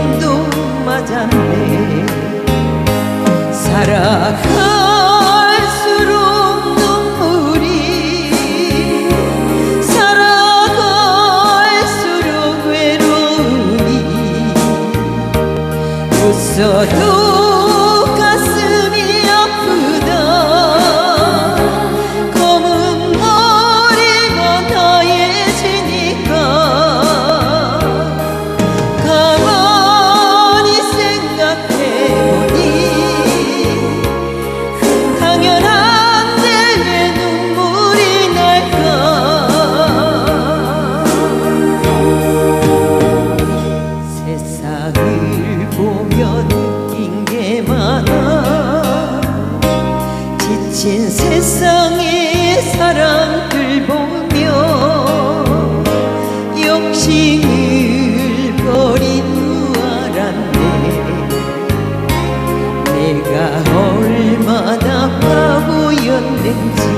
눈도 맞았네. 살아갈수록 눈물이 살아갈수록 외로움이 웃어도 느낀 게 많아. 지친 세상의 사람들 보며 욕심을 버린 후알았네 내가 얼마나 바보였는지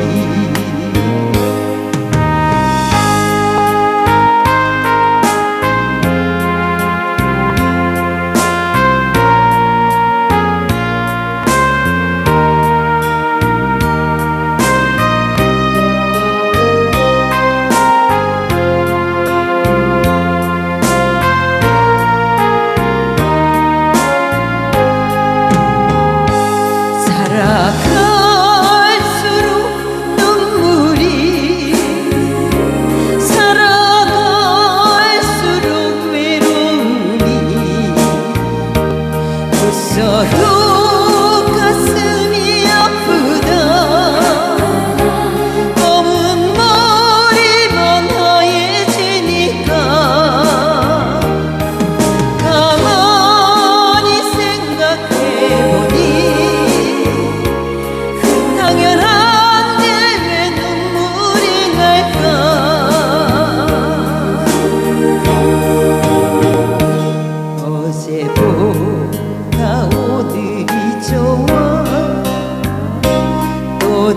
살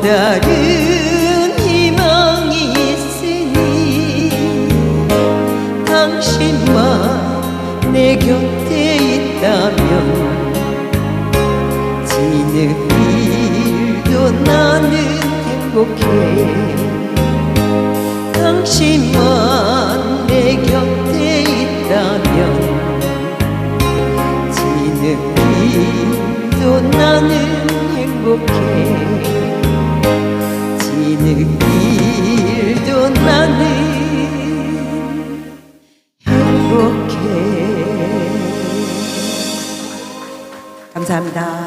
다른 희망이 있으니 당신만 내 곁에 있다면 지느길도 나는 행복해. 당신만 내 곁에 있다면 지느길도 나는 행복해 감사합니다.